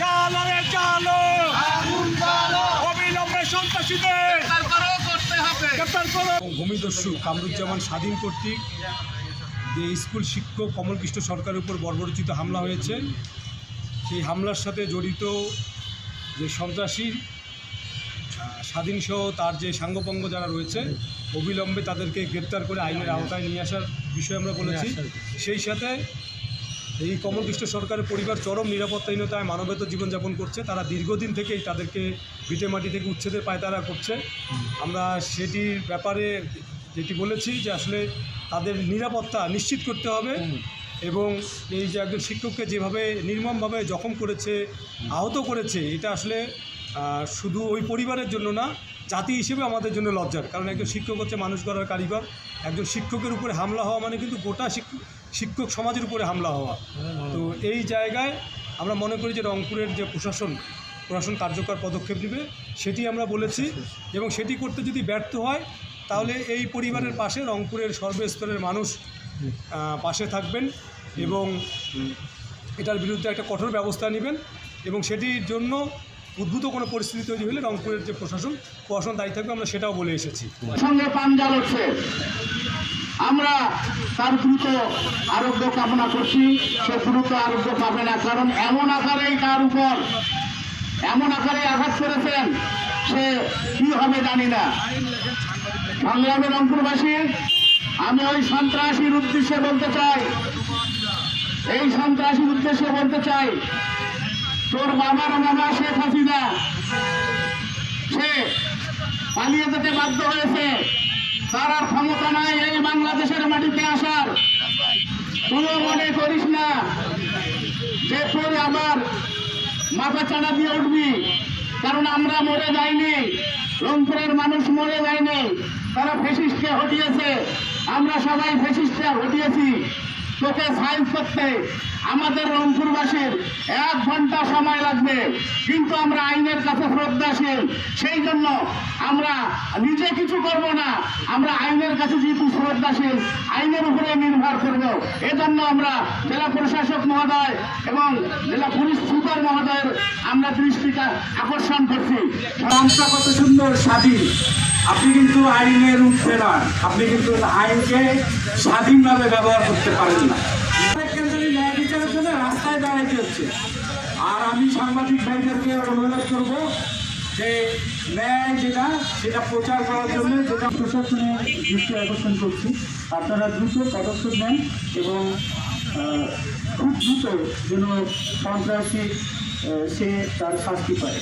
জালারে জালো। অবিলম্বে সন্ত্রাসীদের গ্রেপ্তার করো। ভূমিদস্যু কামরুজ্জামান স্বাধীন কর্তৃক যে স্কুল শিক্ষক কমলকৃষ্ণ সরকারের উপর বর্বরচিত হামলা হয়েছে সেই হামলার সাথে জড়িত যে সন্ত্রাসী আহ, স্বাধীন সহ তার যে সাঙ্গপঙ্গ যারা রয়েছে অবিলম্বে তাদেরকে গ্রেপ্তার করে আইনের আওতায় নিয়ে আসার বিষয়ে আমরা বলেছি। সেই সাথে এই কমলকৃষ্ণ সরকারের পরিবার চরম নিরাপত্তাহীনতায় মানবেত জীবনযাপন করছে, তারা দীর্ঘদিন থেকেই তাদেরকে ভিটেমাটি থেকে উচ্ছেদের পায়তারা করছে। আমরা সেটির ব্যাপারে যেটি বলেছি যে আসলে তাদের নিরাপত্তা নিশ্চিত করতে হবে এবং এই যে একজন শিক্ষককে যেভাবে নির্মমভাবে জখম করেছে, আহত করেছে, এটা আসলে শুধু ওই পরিবারের জন্য না, জাতি হিসেবে আমাদের জন্য লজ্জার। কারণ একজন শিক্ষক হচ্ছে মানুষ গড়ার কারিগর। একজন শিক্ষকের উপরে হামলা হওয়া মানে কিন্তু গোটা শিক্ষক শিক্ষক সমাজের উপরে হামলা হওয়া। তো এই জায়গায় আমরা মনে করি যে রংপুরের যে প্রশাসন প্রশাসন কার্যকর পদক্ষেপ নেবে, সেটি আমরা বলেছি এবং সেটি করতে যদি ব্যর্থ হয়, তাহলে এই পরিবারের পাশে রংপুরের সর্বস্তরের মানুষ পাশে থাকবেন এবং এটার বিরুদ্ধে একটা কঠোর ব্যবস্থা নেবেন এবং সেটির জন্য উদ্ভূত কোনো পরিস্থিতি তৈরি হলে রংপুরের যে প্রশাসন প্রশাসন দায়ী থাকবে, আমরা সেটাও বলে এসেছি। সঙ্গে আমরা তার দ্রুত আরোগ্য কামনা করছি। সে দ্রুত আরোগ্য পাবে না, কারণ এমন আকারেই তার উপর, এমন আকারে আঘাত করেছেন, সে কি হবে জানি না। সংগ্রামী রংপুরবাসী, আমি ওই সন্ত্রাসীর উদ্দেশ্যে বলতে চাই। এই সন্ত্রাসীর উদ্দেশ্যে বলতে চাই, তোর বাবার মামা শেখ হাসিনা, সে পালিয়ে যেতে বাধ্য হয়েছে। তার ক্ষমতা নাই এই বাংলাদেশের মাটিতে আসার। তুইও মনে করিস না যে তোর আমার মাথা চাড়া দিয়ে উঠবি। কারণ আমরা মরে যাইনি, রংপুরের মানুষ মরে যায়নি। তারা ফেসিস্টকে হটিয়েছে, আমরা সবাই ফেসিস্টকে হটিয়েছি। তোকে সাইজ করতে আমাদের রংপুরবাসীর এক ঘণ্টা সময় লাগবে। কিন্তু আমরা আইনের কাছে শ্রদ্ধাশীল সেই জন্য আমরা নিজে কিছু করব না। আমরা আইনের কাছে যেহেতু শ্রদ্ধাশীল, আইনের উপরে নির্ভর করব। এজন্য আমরা জেলা প্রশাসক মহোদয় এবং জেলা পুলিশ সুপার মহোদয়ের আমরা দৃষ্টিটা আকর্ষণ করছি। সংস্থা কত সুন্দর স্বাধীন আপনি কিন্তু আইনের ঊর্ধ্বে না আপনি কিন্তু আইনকে স্বাধীনভাবে ব্যবহার করতে পারেন না। ন্যায় বিচারের জন্য রাস্তায় দাঁড়াইতে হচ্ছে। আর আমি সাংবাদিক ভাইদেরকে অনুরোধ করব যে ন্যায় যেটা, সেটা প্রচার করার জন্য যেটা প্রশাসনে দৃষ্টি আকর্ষণ করছি, আপনারা দ্রুত পদক্ষেপ নেন এবং খুব দ্রুত যেন সন্ত্রাসী সে তার শাস্তি পায়।